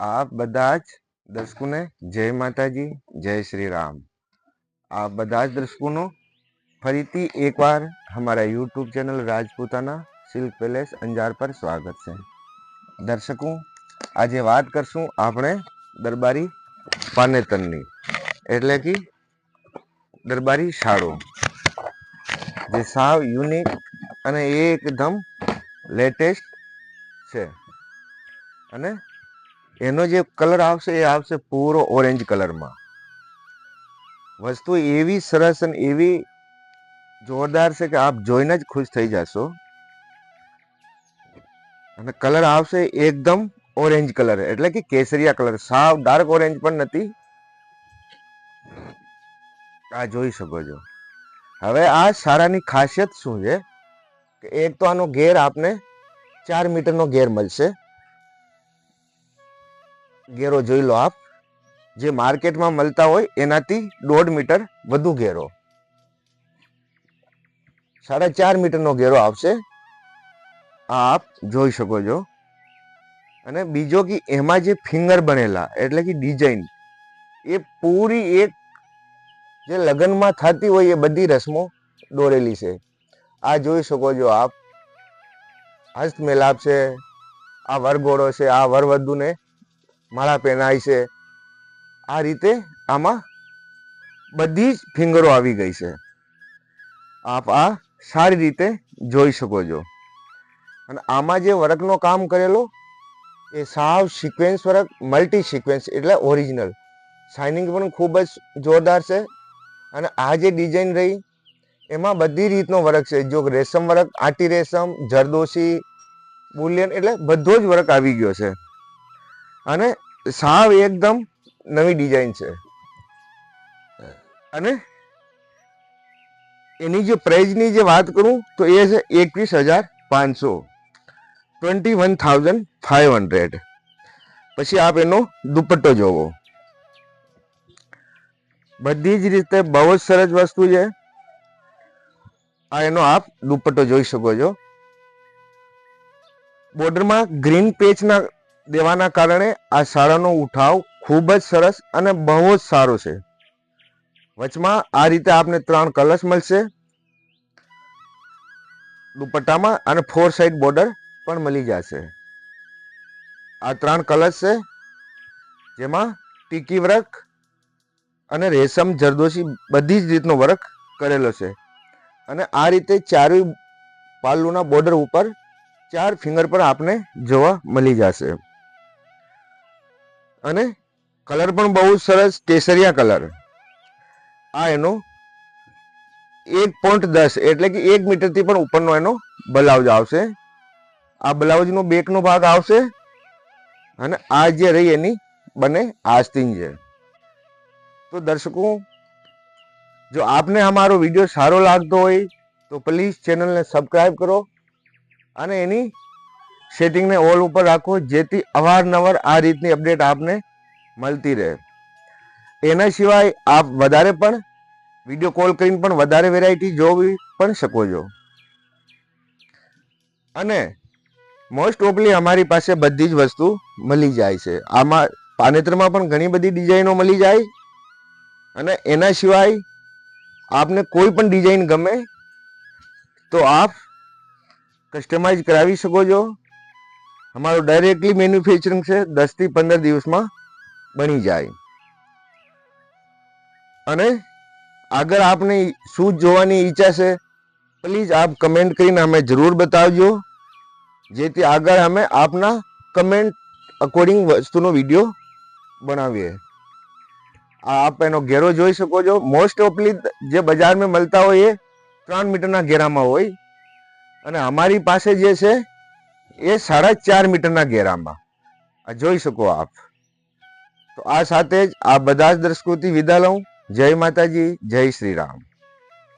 આપ બધા જ દર્શકોને જય માતાજી, જય શ્રી રામ. આપ બધા જ દર્શકોનો ફરીથી એકવાર અમારા YouTube channel Rajputana silk palace Anjar પર સ્વાગત છે. દર્શકો, આજે વાત કરશું આપણે દરબારી પાનેતરની, એટલે કે દરબારી શાળો, જે સાવ યુનિક અને એકદમ લેટેસ્ટ છે. અને એનો જે કલર આવશે એ આવશે પૂરો ઓરેન્જ કલરમાં. વસ્તુ એવી સરસ અને એવી જોરદાર છે કે આપ જોઈને જ ખુશ થઈ જશો. અને કલર આવશે એકદમ ઓરેન્જ કલર, એટલે કે કેસરિયા કલર. સાવ ડાર્ક ઓરેન્જ પણ નથી. આ જોઈ શકો છો. હવે આ સારાની ખાસિયત શું છે? કે એક તો આનો ઘેર આપને ચાર મીટરનો ઘેર મળશે. ઘેરો જોઈ લો આપ. જે માર્કેટમાં મળતા હોય એનાથી દોઢ મીટર વધુ ઘેરો. સાડા ચાર મીટરનો ઘેરો આવશે. આ આપ જોઈ શકો છો. અને બીજો કે એમાં જે ફિંગર બનેલા, એટલે કે ડિઝાઇન, એ પૂરી એક જે લગ્નમાં થતી હોય એ બધી રસમો દોરેલી છે. આ જોઈ શકો છો આપ. હસ્તમેલાપ છે આ વરઘોડો છે, આ વરવધુને માળા પહેરાય છે. આ રીતે આમાં બધી જ ફિંગરો આવી ગઈ છે. આપ આ સારી રીતે જોઈ શકો છો. અને આમાં જે વર્કનો કામ કરેલો, એ સાવ સિક્વેન્સ વર્ક મલ્ટી સિક્વેન્સ એટલે ઓરિજિનલ શાઇનિંગ પણ ખૂબ જ જોરદાર છે. અને આ જે ડિઝાઇન રહી, એમાં બધી રીતનો વર્ક છે. જો રેશમ વર્ક, આટી રેશમ, જરદોશી, બુલિયન એટલે બધો જ વર્ક આવી ગયો છે. અને સાવ એકદમ નવી ડિઝાઇન છે. અને એની જે પ્રાઇઝની જે વાત કરું તો એ છે એકવીસ હજાર પાંચસો. Twenty one thousand five hundred પછી આપ એનો દુપટ્ટો જોવો. બધી જ રીતે બહુ જ સરસ વસ્તુ છે. આ એનો આપ દુપટ્ટો જોઈ શકો છો. બોર્ડરમાં ગ્રીન પેચના દેવાના કારણે આ શાળાનો ઉઠાવ ખૂબ જ સરસ અને બહુ જ સારો છે. વચમાં આ રીતે આપને ત્રણ કલર્સ મળશે. દુપટ્ટામાં અને ફોર સાઈડ બોર્ડર પણ મળી જશે. આ ત્રણ કલર્સ છે, જેમાં ટીકી વર્ક અને રેશમ જરદોશી બધી જ રીતનો વર્ક કરેલો છે. અને આ રીતે ચારેય પાલુના બોર્ડર ઉપર ચાર ફિંગર પર આપને જોવા મળી જશે. અને કલર પણ બહુ સરસ કેસરિયા કલર. આ એનો એક પોઈન્ટ દસ, એટલે કે એક મીટરથી પણ ઉપરનો એનો બ્લાઉઝ આવશે. આ બ્લાઉઝનો બેકનો ભાગ આવશે અને આ જે રહી એની બને આસ્તીન છે તો દર્શકો, જો આપને અમારો વીડિયો સારો લાગતો હોય તો પ્લીઝ ચેનલને સબસ્ક્રાઈબ કરો અને એની સેટિંગને ઓલ ઉપર રાખો, જેથી અવારનવાર આ રીતની અપડેટ આપને મળતી રહે. એના સિવાય આપ વધારે પણ વીડિયો કોલ કરીને પણ વધારે વેરાયટી જોવી પણ શકો છો. અને મોસ્ટ ઓફલી અમારી પાસે બધી જ વસ્તુ મળી જાય છે. આમાં પાનેતરમાં પણ ઘણી બધી ડિઝાઇનો મળી જાય. અને એના સિવાય આપને કોઈ પણ ડિઝાઇન ગમે તો આપ કસ્ટમાઇઝ કરાવી શકો છો. અમારું ડાયરેક્ટલી મેન્યુફેક્ચરિંગ છે દસથી પંદર દિવસમાં બની જાય. અને આગળ આપને શું જોવાની ઈચ્છા છે પ્લીઝ આપ કમેન્ટ કરીને અમે જરૂર બતાવજો, જેથી આગળ અમે આપના કમેન્ટ અકોર્ડિંગ વસ્તુનો વીડિયો બનાવીએ. આ આપ એનો ઘેરો જોઈ શકો છો. મોસ્ટ ઓફલી જે બજારમાં મળતા હોય એ ત્રણ મીટરના ઘેરામાં હોય. અને અમારી પાસે જે છે એ સાડા ચાર મીટરના ઘેરામાં. આ જોઈ શકો આપ. તો આ સાથે જ આ બધા જ દર્શકોથી વિદા લઉં. જય માતાજી, જય શ્રી રામ.